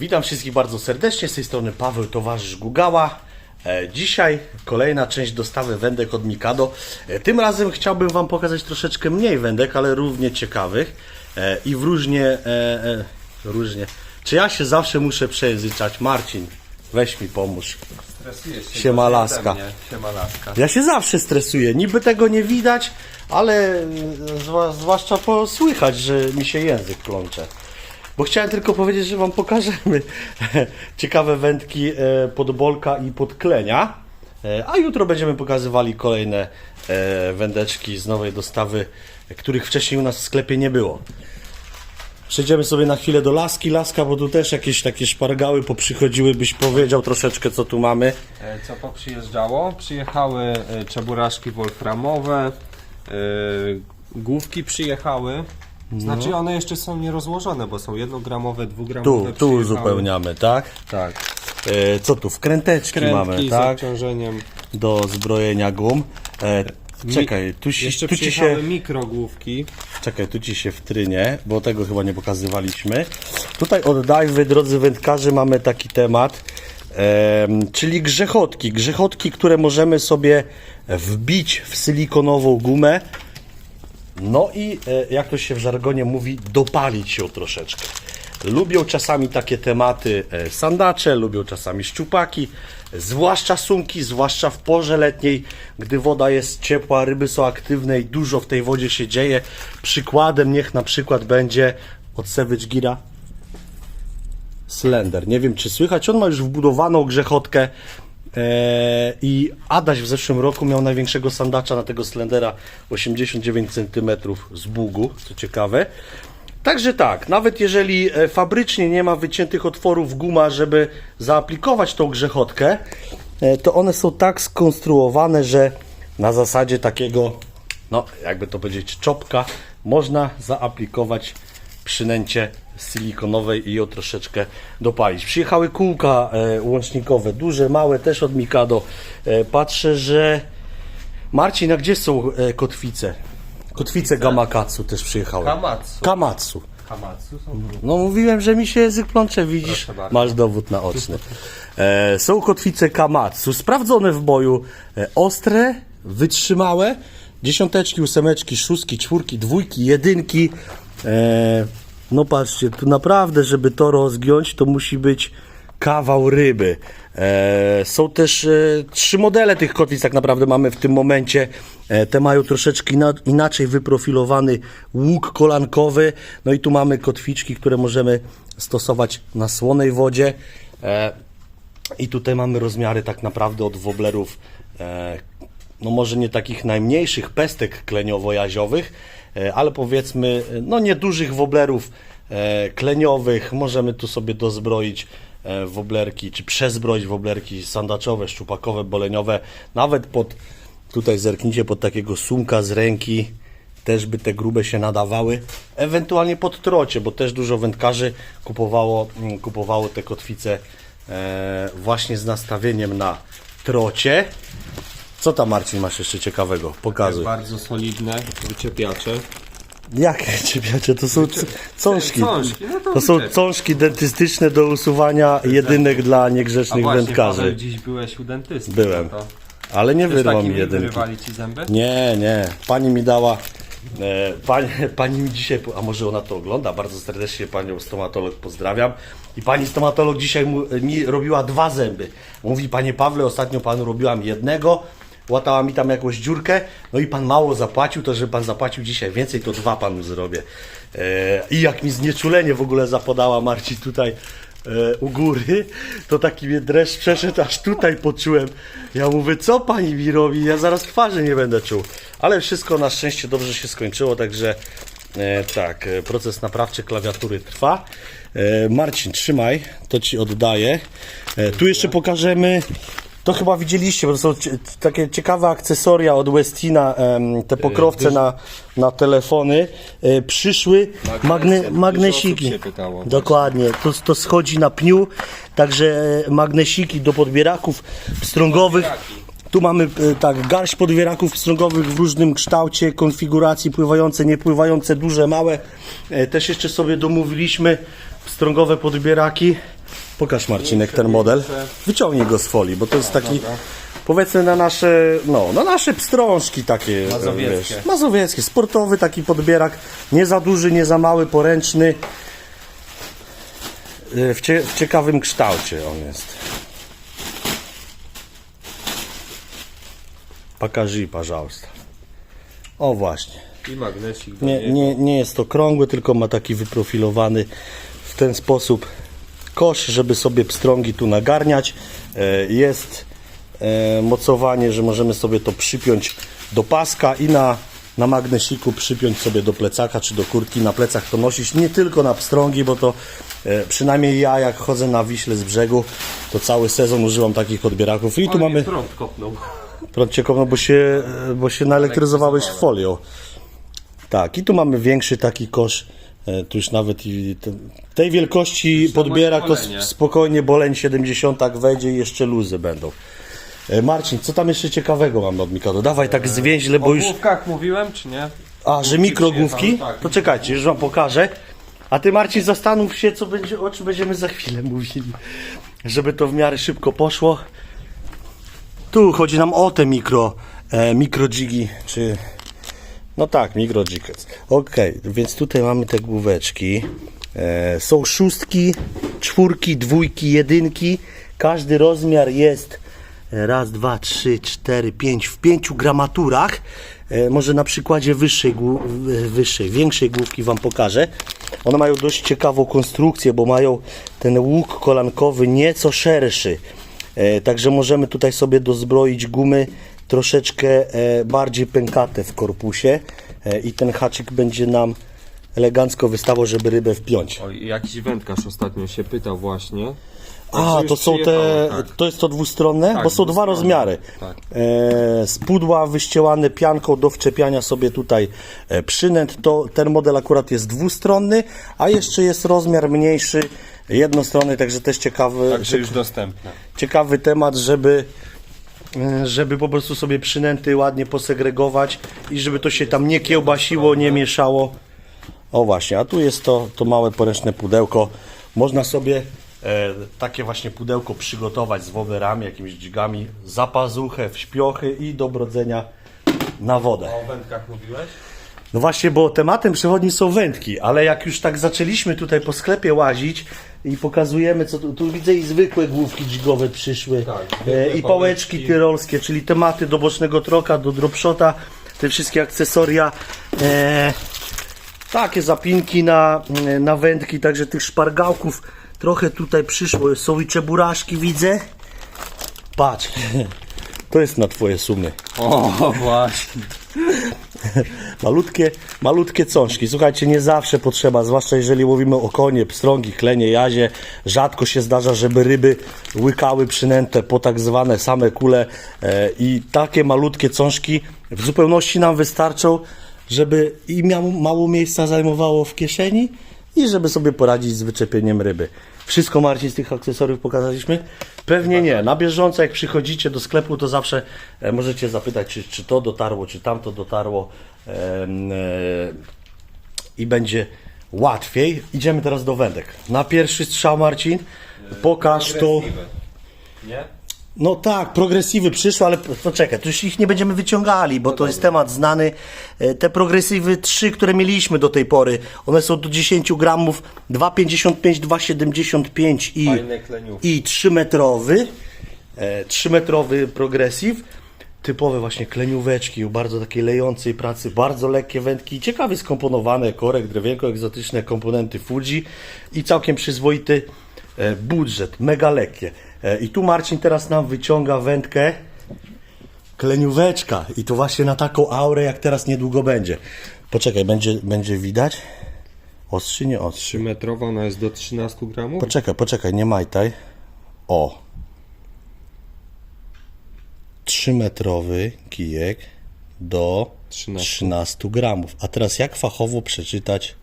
Witam wszystkich bardzo serdecznie, z tej strony Paweł, towarzysz Gugała. E, Dzisiaj kolejna część dostawy wędek od Mikado. E, Tym razem chciałbym Wam pokazać troszeczkę mniej wędek, ale równie ciekawych e, i w różnie, różnie. Czy ja się zawsze muszę przejęzyczać? Marcin, weź mi pomóż. Stresujesz się. Siema, gorzej laska. ode mnie. Siema laska. Ja się zawsze stresuję, niby tego nie widać, ale zwłaszcza po słychać, że mi się język plącze. Bo chciałem tylko powiedzieć, że Wam pokażemy ciekawe wędki e, pod bolka i pod klenia. E, A jutro będziemy pokazywali kolejne e, wędeczki z nowej dostawy, których wcześniej u nas w sklepie nie było. Przejdziemy sobie na chwilę do laski. Laska, bo tu też jakieś takie szpargały poprzychodziły, byś powiedział troszeczkę co tu mamy. Co poprzyjeżdżało? Przyjechały czeburaszki wolframowe, główki przyjechały. Znaczy one jeszcze są nierozłożone, bo są jednogramowe, dwugramowe. Tu, tu uzupełniamy, tak? Tak. E, co tu? Wkręteczki Krętki mamy, z tak? obciążeniem. Do zbrojenia gum. E, czekaj, tu, ci- Jeszcze tu ci się. mikrogłówki. Czekaj, tu ci się wtrynie, bo tego chyba nie pokazywaliśmy. Tutaj od Dajwy, drodzy wędkarze, mamy taki temat. em, czyli grzechotki. Grzechotki, które możemy sobie wbić w silikonową gumę. No i e, jak to się w żargonie mówi, dopalić ją troszeczkę. Lubią czasami takie tematy e, sandacze, lubią czasami szczupaki, zwłaszcza sumki, zwłaszcza w porze letniej, gdy woda jest ciepła, ryby są aktywne i dużo w tej wodzie się dzieje. Przykładem niech na przykład będzie od Savage Gira Slender. Nie wiem, czy słychać. On ma już wbudowaną grzechotkę. E, I Adaś w zeszłym roku miał największego sandacza na tego Slendera 89 cm z bugu, co ciekawe. Także tak, nawet jeżeli e, fabrycznie nie ma wyciętych otworów guma, żeby zaaplikować tą grzechotkę, e, to one są tak skonstruowane, że na zasadzie takiego, no jakby to powiedzieć, czopka, można zaaplikować przynęcie silikonowej i ją troszeczkę dopalić. Przyjechały kółka e, łącznikowe, duże, małe, też od Mikado. E, patrzę, że Marcin, a gdzie są e, kotwice? Kotwice Gamakatsu też przyjechały. Kamatsu. Kamatsu. Hamatsu są tu. No mówiłem, że mi się język plącze, widzisz? Proszę bardzo. Masz dowód naoczny. E, są kotwice Kamatsu, sprawdzone w boju, e, ostre, wytrzymałe, dziesiąteczki, ósemeczki, szóstki, czwórki, dwójki, jedynki. E, no patrzcie, tu naprawdę, żeby to rozgiąć, to musi być kawał ryby. E, są też e, trzy modele tych kotwic tak naprawdę mamy w tym momencie. E, te mają troszeczkę ina- inaczej wyprofilowany łuk kolankowy. No i tu mamy kotwiczki, które możemy stosować na słonej wodzie. E, I tutaj mamy rozmiary tak naprawdę od woblerów, e, no może nie takich najmniejszych pestek kleniowo-jaziowych, ale powiedzmy, e, no niedużych woblerów e, kleniowych. Możemy tu sobie dozbroić e, woblerki, czy przezbroić woblerki sandaczowe, szczupakowe, boleniowe, nawet pod, tutaj zerknijcie, pod takiego sumka z ręki, też by te grube się nadawały, ewentualnie pod trocie, bo też dużo wędkarzy kupowało, mm, kupowało te kotwice e, właśnie z nastawieniem na trocie. Co tam Marcin masz jeszcze ciekawego? Pokazuj. Bardzo solidne wyciepiacze. Jakie ciepiacze? To są c- cążki. Cążki, no to To są cążki dentystyczne do usuwania jedynek dla A niegrzecznych właśnie, wędkarzy. Paweł, dziś byłeś u dentysty. Byłem. no to Ale nie Też wyrwał mi takimi jedynki. wyrywali ci zęby? Nie, nie. Pani mi dała. E, pani, pani mi dzisiaj, po- a może ona to ogląda, bardzo serdecznie panią stomatolog pozdrawiam. I pani stomatolog dzisiaj mu, mi robiła dwa zęby. Mówi, panie Pawle, ostatnio panu robiłam jednego, łatała mi tam jakąś dziurkę, no i pan mało zapłacił, to że pan zapłacił dzisiaj więcej, to dwa panu zrobię. E, I jak mi znieczulenie w ogóle zapodała Marci tutaj e, u góry, to taki mnie dreszcz przeszedł, aż tutaj poczułem. Ja mówię, co pani mi robi? Ja zaraz twarzy nie będę czuł. Ale wszystko na szczęście dobrze się skończyło, także e, tak, proces naprawczy klawiatury trwa. Marcin, trzymaj, to ci oddaję. Tu jeszcze pokażemy. To chyba widzieliście, bo to są takie ciekawe akcesoria od Westina, te pokrowce na, na telefony. E, przyszły magne, magnesiki. Dokładnie, to, to schodzi na pniu, także e, magnesiki do podbieraków pstrągowych. Tu mamy e, tak, garść podbieraków pstrągowych w różnym kształcie, konfiguracji, pływające, niepływające, duże, małe. E, Też jeszcze sobie domówiliśmy pstrągowe podbieraki. Pokaż Marcinek ten model. Wyciągnij go z folii, bo to jest taki powiedzmy na nasze, no, na nasze pstrążki takie. e, Mazowieckie. Wiesz, mazowieckie, sportowy taki podbierak, nie za duży, nie za mały, poręczny. E, W, cie, w ciekawym kształcie on jest. Покажи, пожалуйста. O właśnie. I magnesik do Nie, niego. nie, nie jest to krągły, tylko ma taki wyprofilowany w ten sposób kosz, żeby sobie pstrągi tu nagarniać. E, Jest e, mocowanie, że możemy sobie to przypiąć do paska i na, na magnesiku przypiąć sobie do plecaka czy do kurtki. Na plecach to nosić nie tylko na pstrągi, bo to e, przynajmniej ja jak chodzę na Wiśle z brzegu, to cały sezon używam takich odbieraków. I tu Ale mamy... prąd kopnął. Prąd cię kopnął, bo się, bo się naelektryzowałeś folią. Tak, i tu mamy większy taki kosz. E, Tu już nawet i te- tej wielkości podbierak to spokojnie boleń 70 tak wejdzie i jeszcze luzy będą. E, Marcin, co tam jeszcze ciekawego mamy od Mikado? Dawaj tak zwięźle, bo O już... główkach mówiłem, czy nie? A, że Główki mikrogłówki? tak. To czekajcie, już wam pokażę. A ty Marcin zastanów się, co będzie, o czym będziemy za chwilę mówili. Żeby to w miarę szybko poszło. Tu chodzi nam o te mikro, e, mikrodzigi, czy... No tak, mikrodzig. Okej, więc tutaj mamy te główeczki. E, są szóstki, czwórki, dwójki, jedynki. Każdy rozmiar jest e, raz, dwa, trzy, cztery, pięć w pięciu gramaturach. E, może na przykładzie wyższej, wyższej, większej główki Wam pokażę. One mają dość ciekawą konstrukcję, bo mają ten łuk kolankowy nieco szerszy. E, Także możemy tutaj sobie dozbroić gumy troszeczkę e, bardziej pękate w korpusie e, i ten haczyk będzie nam elegancko wystawał, żeby rybę wpiąć. Oj, jakiś wędkarz ostatnio się pytał właśnie. A, to są te, tak. to jest to dwustronne, Tak, bo są dwa rozmiary. tak. E, z pudła wyścielane pianką do wczepiania sobie tutaj e, przynęt, to ten model akurat jest dwustronny, a jeszcze jest rozmiar mniejszy, jednostronny, także też ciekawy, Także już dostępne. ciekawy temat, żeby, żeby po prostu sobie przynęty ładnie posegregować i żeby to się tam nie kiełbasiło, nie mieszało. O właśnie, a tu jest to, to małe poręczne pudełko. Można sobie e, takie właśnie pudełko przygotować z wowerami, jakimiś dźgami, za pazuchę, w śpiochy i do brodzenia na wodę. O wędkach mówiłeś? No właśnie, bo tematem przewodni są wędki, ale jak już tak zaczęliśmy tutaj po sklepie łazić i pokazujemy, co tu, tu widzę i zwykłe główki dźgowe przyszły, Tak, e, i pałeczki pałeczki. tyrolskie, czyli tematy do bocznego troka, do dropshota, te wszystkie akcesoria, e, takie zapinki na, na wędki, także tych szpargałków trochę tutaj przyszło, są i czeburaszki widzę. Patrz, to jest na twoje sumy. O, właśnie. Malutkie, malutkie cążki. Słuchajcie, nie zawsze potrzeba, zwłaszcza jeżeli mówimy o konie, pstrągi, klenie, jazie. Rzadko się zdarza, żeby ryby łykały przynętę po tak zwane same kule e, i takie malutkie cążki w zupełności nam wystarczą, żeby i mało miejsca zajmowało w kieszeni i żeby sobie poradzić z wyczepieniem ryby. Wszystko Marcin z tych akcesoriów pokazaliśmy? Pewnie nie. Na bieżąco jak przychodzicie do sklepu to zawsze e, możecie zapytać czy, czy to dotarło, czy tamto dotarło e, i będzie łatwiej. Idziemy teraz do wędek. Na pierwszy strzał Marcin pokaż. Progresiwy. Nie? No tak, progresywy przyszły, ale poczekaj, to już ich nie będziemy wyciągali, bo to jest temat znany. E, Te progresywy 3, które mieliśmy do tej pory, one są do 10 gramów, 2,55, 2,75 i, Fajne kleniówki. i 3 metrowy, e, 3 metrowy progresyw. Typowe właśnie klenióweczki bardzo takiej lejącej pracy, bardzo lekkie wędki, ciekawie skomponowane, korek, drewienko, egzotyczne komponenty Fuji i całkiem przyzwoity e, budżet, mega lekkie. E, I tu Marcin teraz nam wyciąga wędkę klenióweczka i to właśnie na taką aurę jak teraz niedługo będzie. Poczekaj, będzie, będzie widać? Ostrzy, nie ostrzy? 3-metrowa, ona jest do 13 gramów. Poczekaj, poczekaj, nie majtaj. O. 3-metrowy kijek do 13. 13 gramów. A teraz jak fachowo przeczytać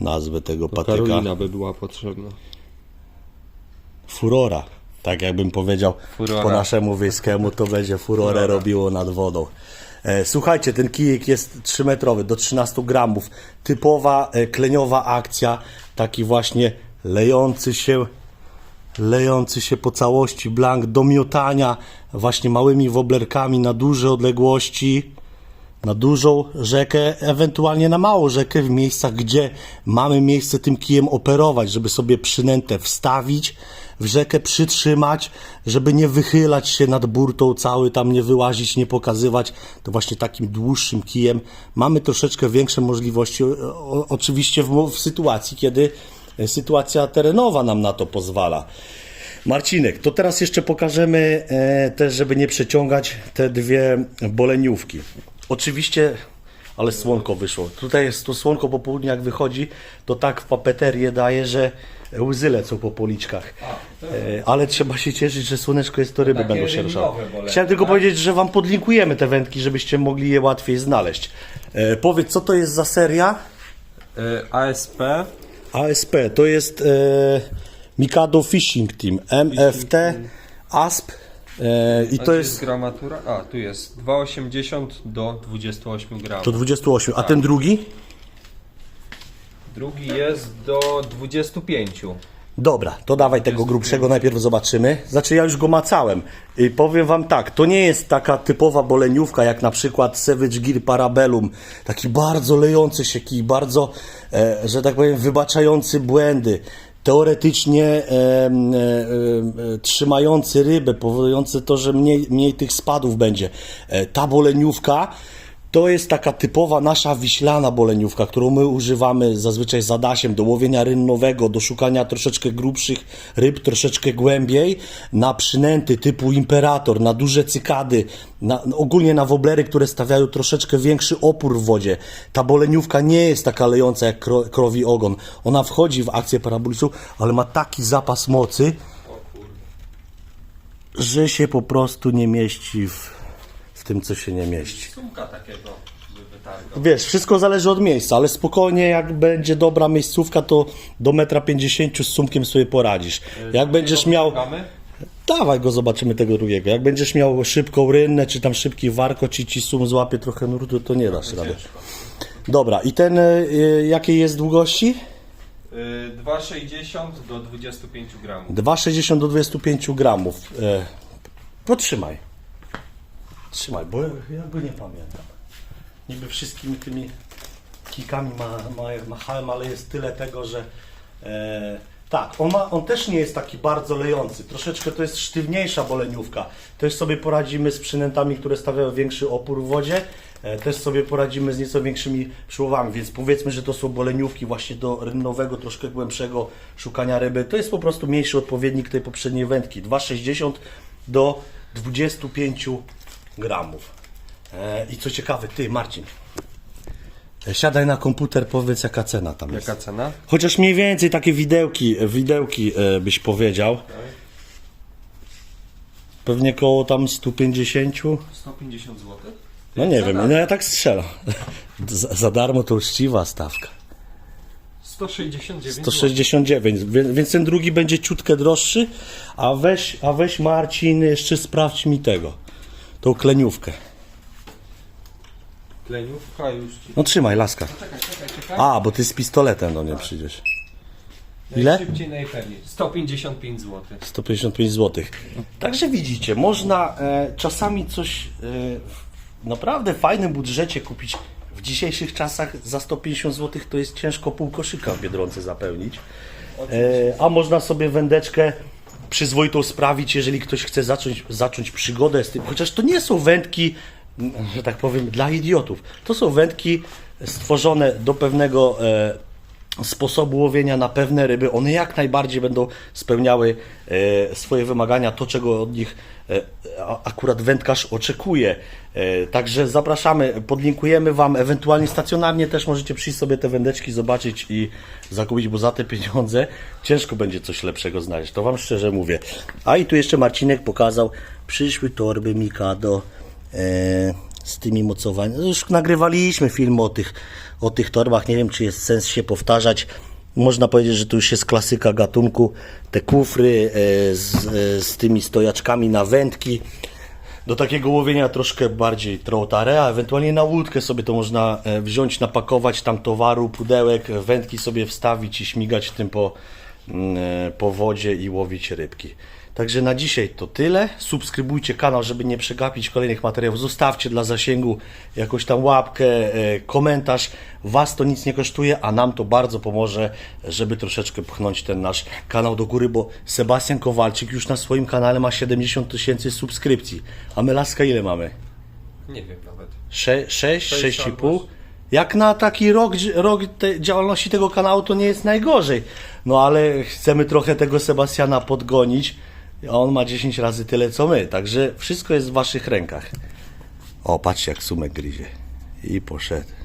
nazwę tego patyka? Karolina by była potrzebna. Furora. Tak jakbym powiedział Furora. po naszemu wiejskiemu, to będzie furorę robiło nad wodą. E, słuchajcie, ten kijek jest 3-metrowy, do 13 gramów. Typowa e, kleniowa akcja, taki właśnie lejący się lejący się po całości blank do miotania właśnie małymi woblerkami na duże odległości, na dużą rzekę, ewentualnie na małą rzekę w miejscach, gdzie mamy miejsce tym kijem operować, żeby sobie przynętę wstawić, w rzekę przytrzymać, żeby nie wychylać się nad burtą cały, tam nie wyłazić, nie pokazywać, to właśnie takim dłuższym kijem mamy troszeczkę większe możliwości, o, oczywiście w, w sytuacji, kiedy e, sytuacja terenowa nam na to pozwala. Marcinek, to teraz jeszcze pokażemy e, też, żeby nie przeciągać te dwie boleniówki. Oczywiście, ale słonko wyszło. Tutaj jest to słonko po południu, jak wychodzi, to tak w papeterię daje, że łzy lecą po policzkach. E, ale trzeba się cieszyć, że słoneczko jest, to ryby będą się ruszały. Chciałem tylko tak? powiedzieć, że Wam podlinkujemy te wędki, żebyście mogli je łatwiej znaleźć. E, powiedz, co to jest za seria? Y, ASP ASP to jest e, Mikado Fishing Team, MFT ASP e, i A to jest gramatura? A, tu jest 2,80 do 28 gramów. to 28, a ten drugi? Drugi jest do 25. Dobra, to dawaj tego grubszego najpierw zobaczymy. Znaczy ja już go macałem. I powiem wam tak, to nie jest taka typowa boleniówka jak na przykład Savage Gear Parabellum. Taki bardzo lejący się kij, bardzo, e, że tak powiem, wybaczający błędy. Teoretycznie e, e, e, trzymający rybę, powodujący to, że mniej, mniej tych spadów będzie. E, ta boleniówka to jest taka typowa nasza wiślana boleniówka, którą my używamy zazwyczaj za dasiem do łowienia rynnowego, do szukania troszeczkę grubszych ryb, troszeczkę głębiej, na przynęty typu imperator, na duże cykady, na, ogólnie na woblery, które stawiają troszeczkę większy opór w wodzie. Ta boleniówka nie jest taka lejąca jak kro, krowi ogon. Ona wchodzi w akcję paraboliczną, ale ma taki zapas mocy, że się po prostu nie mieści w, w tym, co się nie mieści. Sumka takiego. Wiesz, wszystko zależy od miejsca, ale spokojnie, jak będzie dobra miejscówka, to do 1,50 m z sumkiem sobie poradzisz. Jak będziesz miał. Dawaj go, zobaczymy tego drugiego. Jak będziesz miał szybką rynnę, czy tam szybki warko, ci ci sum złapie trochę nurtu, to nie dasz rady. Dobra, i ten y, jakiej jest długości? Y, 2,60 do 25 gramów. 2,60 do 25 gramów. E, potrzymaj. Trzymaj, bo ja go nie pamiętam. Niby wszystkimi tymi kikami ma, ma, machałem, ale jest tyle tego, że e, tak, on, ma, on też nie jest taki bardzo lejący. Troszeczkę to jest sztywniejsza boleniówka. Też sobie poradzimy z przynętami, które stawiają większy opór w wodzie. E, też sobie poradzimy z nieco większymi przyłowami, więc powiedzmy, że to są boleniówki właśnie do rynnowego, troszkę głębszego szukania ryby. To jest po prostu mniejszy odpowiednik tej poprzedniej wędki. 2,60 do 25 gramów. E, I co ciekawe, ty Marcin, e, siadaj na komputer, powiedz jaka cena tam jest. Jaka cena? Chociaż mniej więcej takie widełki, widełki e, byś powiedział. Pewnie koło tam 150. 150 zł? No nie wiem, no ja tak strzelam. Za, za darmo to uczciwa stawka. 169 zł. 169, wie- więc ten drugi będzie ciutkę droższy, a weź, a weź Marcin, jeszcze sprawdź mi tego, tą kleniówkę. Tleniówka już ci... No trzymaj, laska. Czekaj, czekaj, czekaj. A, bo ty z pistoletem do mnie przyjdziesz. ile? Najszybciej, najpewniej. 155 zł. 155 zł. Także widzicie, można e, czasami coś e, w naprawdę fajnym budżecie kupić. W dzisiejszych czasach za 150 zł to jest ciężko pół koszyka w Biedronce zapełnić. E, a można sobie wędeczkę przyzwoitą sprawić, jeżeli ktoś chce zacząć, zacząć przygodę z tym. Chociaż to nie są wędki, że tak powiem, dla idiotów. To są wędki stworzone do pewnego e, sposobu łowienia na pewne ryby. One jak najbardziej będą spełniały e, swoje wymagania, to czego od nich e, akurat wędkarz oczekuje. E, także zapraszamy, podlinkujemy Wam, ewentualnie stacjonarnie też możecie przyjść sobie te wędeczki zobaczyć i zakupić, bo za te pieniądze ciężko będzie coś lepszego znaleźć, to Wam szczerze mówię. A i tu jeszcze Marcinek pokazał, przyszły torby Mikado z tymi mocowaniami. Już nagrywaliśmy film o tych, o tych torbach, nie wiem czy jest sens się powtarzać. Można powiedzieć, że to już jest klasyka gatunku. Te kufry e, z, e, z tymi stojaczkami na wędki. Do takiego łowienia troszkę bardziej troutare, a ewentualnie na łódkę sobie to można e, wziąć, napakować tam towaru, pudełek, wędki sobie wstawić i śmigać tym po, mm, po wodzie i łowić rybki. Także na dzisiaj to tyle. Subskrybujcie kanał, żeby nie przegapić kolejnych materiałów. Zostawcie dla zasięgu jakąś tam łapkę, e, komentarz. Was to nic nie kosztuje, a nam to bardzo pomoże, żeby troszeczkę pchnąć ten nasz kanał do góry, bo Sebastian Kowalczyk już na swoim kanale ma 70 tysięcy subskrypcji. A my Laska ile mamy? Nie wiem nawet. 6, 6 Sześć 6,5. albo- Jak na taki rok, rok te działalności tego kanału to nie jest najgorzej. No ale chcemy trochę tego Sebastiana podgonić. On ma 10 razy tyle co my, także wszystko jest w waszych rękach. O, patrzcie jak sumek gryzie. I poszedł.